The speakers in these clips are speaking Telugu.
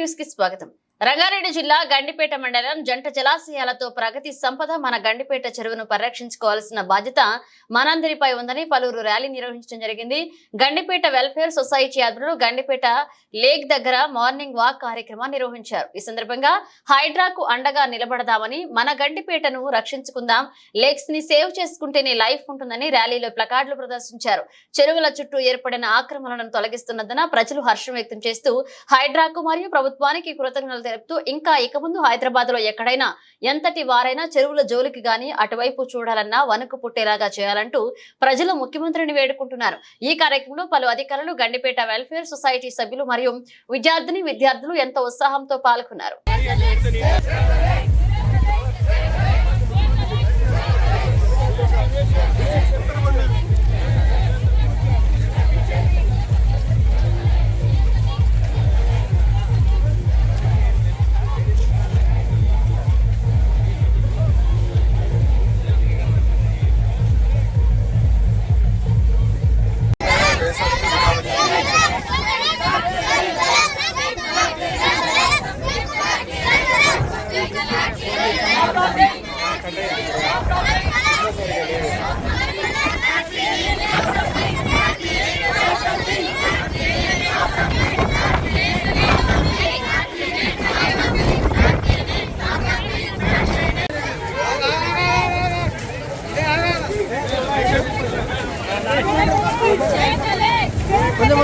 న్యూస్కి స్వాగతం. రంగారెడ్డి జిల్లా గండిపేట మండలం జంట జలాశయాలతో ప్రగతి సంపద మన గండిపేట చెరువును పరిరక్షించుకోవాల్సిన బాధ్యత మనందరిపై ఉందని పలువురు ర్యాలీ నిర్వహించడం జరిగింది. గండిపేట వెల్ఫేర్ సొసైటీ ఆధ్వర్యంలో గండిపేట లేక్ దగ్గర మార్నింగ్ వాక్ కార్యక్రమాన్ని నిర్వహించారు. ఈ సందర్భంగా హైడ్రాకు అండగా నిలబడదామని మన గండిపేటను రక్షించుకుందాం లేక్స్ని సేవ్ చేసుకుంటేనే లైఫ్ ఉంటుందని ర్యాలీలో ప్లకార్డులు ప్రదర్శించారు. చెరువుల చుట్టూ ఏర్పడిన ఆక్రమణలను తొలగిస్తున్నందున ప్రజలు హర్షం వ్యక్తం చేస్తూ హైడ్రాకు మరియు ప్రభుత్వానికి కృతజ్ఞతలు తెలుపుతూ ఇంకా ఇక ముందు హైదరాబాద్లో ఎక్కడైనా ఎంతటి వారైనా చెరువుల జోలికి గాని అటువైపు చూడాలన్నా వణుకు పుట్టేలాగా చేయాలంటూ ప్రజలు ముఖ్యమంత్రిని వేడుకుంటున్నారు. ఈ కార్యక్రమంలో పలు అధికారులు గండిపేట వెల్ఫేర్ సొసైటీ సభ్యులు మరియు విద్యార్థిని విద్యార్థులు ఎంతో ఉత్సాహంతో పాల్గొన్నారు.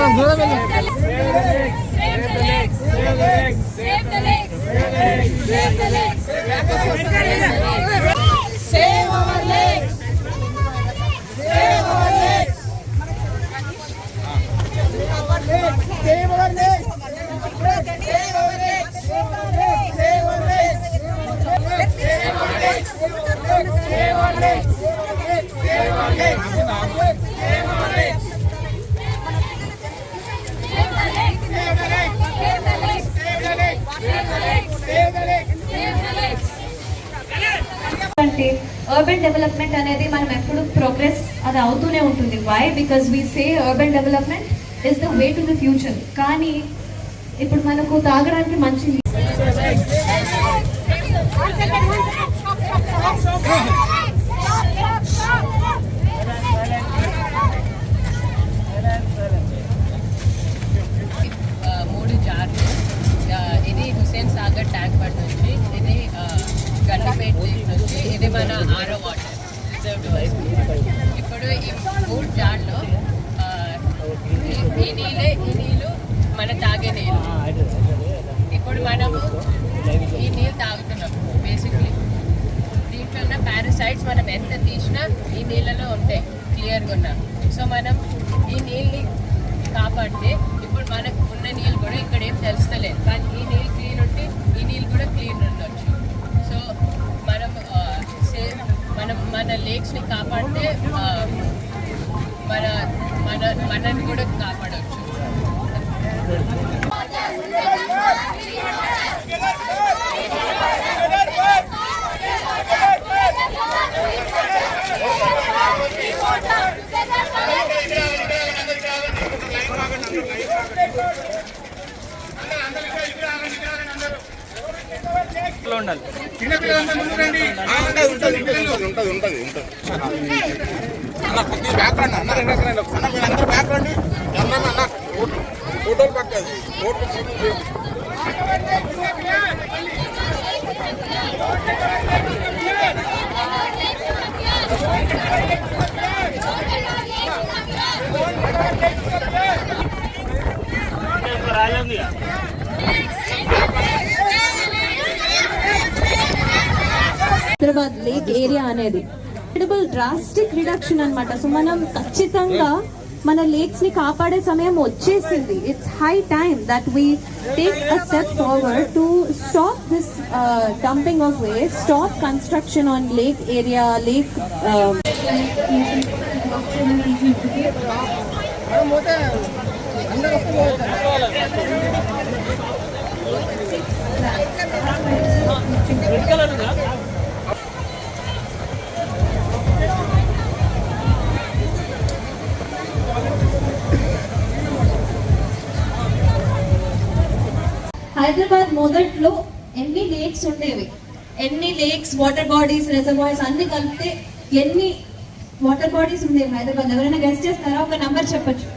Our legs! Save our legs! Save our legs! కాబట్టి అర్బన్ డెవలప్మెంట్ అనేది మనం ఎప్పుడు ప్రోగ్రెస్ అది అవుతూనే ఉంటుంది. Why because we say urban development is the way to the future కానీ ఇప్పుడు మనకు తాగడానికి మంచి ఆ, మూడు జార్లు ఆ, ఇది హుసేన్ సాగర్ ట్యాంక్ బండ్ నుంచి ఇది ఆ, గండిపేట నుంచి ఇది మన ఆరో వాటర్ రిజర్వ్డ్ వాటర్ ఇప్పుడు ఈ మూడు జార్లు ఆ, ఈ- ఈ నీళ్ళే ఈ నీళ్ళు మన తాగే నీళ్ళు ఇప్పుడు మనము ఈ నీళ్ళు తాగుతున్నాం బేసిక్లీ దీంట్లో ఉన్న పారాసైట్స్ మనం ఏదైనా ఈ నీళ్ళలో ఉంటాయి క్లియర్గా ఉన్న. సో మనం ఈ నీళ్ళని కాపాడితే ఇప్పుడు మనకు ఉన్న నీళ్ళు కూడా ఇక్కడ ఏం తెలుస్తలేదు. కానీ ఈ నీళ్ళు క్లీన్ ఉంటే ఈ నీళ్ళు కూడా క్లీన్ ఉండొచ్చు. సో మనం ఆ, సేమ్ మనం మన లేక్స్ని కాపాడితే మన మన మనని కూడా కాపాడవచ్చు ఉండాలి ఉంటది ఉంటది ఉంటది అన్న అన్న రెండు ఎకరాలు అన్న మీరు అన్న Thank you. Hyderabad lake area అనేది ఇంక్రెడిబుల్ డ్రాస్టిక్ రిడక్షన్ అన్నమాట. సో మనం ఖచ్చితంగా మన లేక్స్ని కాపాడే సమయం వచ్చేసింది. It's high time that we take a step forward to stop this dumping of waste stop construction on lake area lake Hyderabad మొదట్లో ఎన్ని లేక్స్ ఉండేవి? ఎన్ని లేక్స్ వాటర్ బాడీస్ రిజర్వాయర్స్ అన్ని కలిపితే ఎన్ని వాటర్ బాడీస్ ఉండేవి హైదరాబాద్ ఎవరైనా గెస్ట్ చేస్తారా? ఒక నంబర్ చెప్పొచ్చు.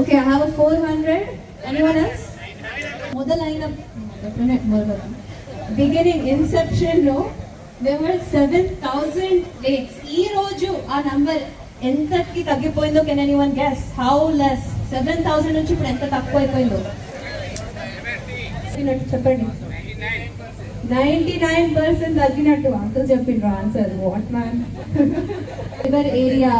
Okay I have four hundred anyone else మొదలైన beginning ఇన్సెప్షన్లో there were seven thousand dates ఈ రోజు ఆ నంబర్ ఎంతకి తగ్గిపోయిందో can any one guess how less seven thousand నుంచి ఇప్పుడు ఎంత తక్కువ అయిపోయిందో చెప్పండి. నైన్టీ నైన్ పర్సెంట్ తగ్గినట్టు అంకుల్ చెప్పిండ్రు answer what man river area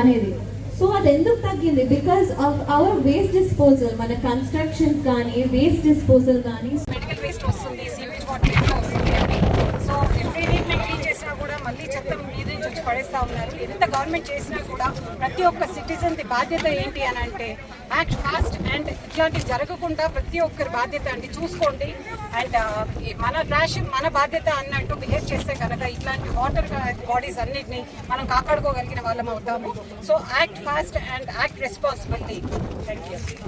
అనేది. సో అది ఎందుకు తగ్గింది? Because of our waste disposal మన కన్స్ట్రక్షన్స్ కానీ వేస్ట్ డిస్పోజల్ కానీ మెడికల్ వేస్ట్ వస్తుంది సీవేజ్ వాటర్ ఎట్లా వస్తుంది అని సో ఎవ్రీ వీక్ మేము క్లీన్ చేసినా కూడా మళ్ళీ చెత్త మీద నుంచి వచ్చి పడేస్తా ఉన్నారు. ఎంత గవర్నమెంట్ చేసినా కూడా ప్రతి ఒక్క సిటిజన్ది బాధ్యత ఏంటి అని అంటే యాక్ట్ ఫాస్ట్ అండ్ ఇట్లాంటివి జరగకుండా ప్రతి ఒక్కరి బాధ్యత అండి. చూసుకోండి. అండ్ uh, మన ట్రాష్ మన బాధ్యత అన్నట్టు బిహేవ్ చేస్తే కనుక ఇట్లాంటి వాటర్ బాడీస్ అన్నిటిని మనం కాపాడుకోగలిగిన వాళ్ళం అవుతాము. So act fast and act responsibility thank you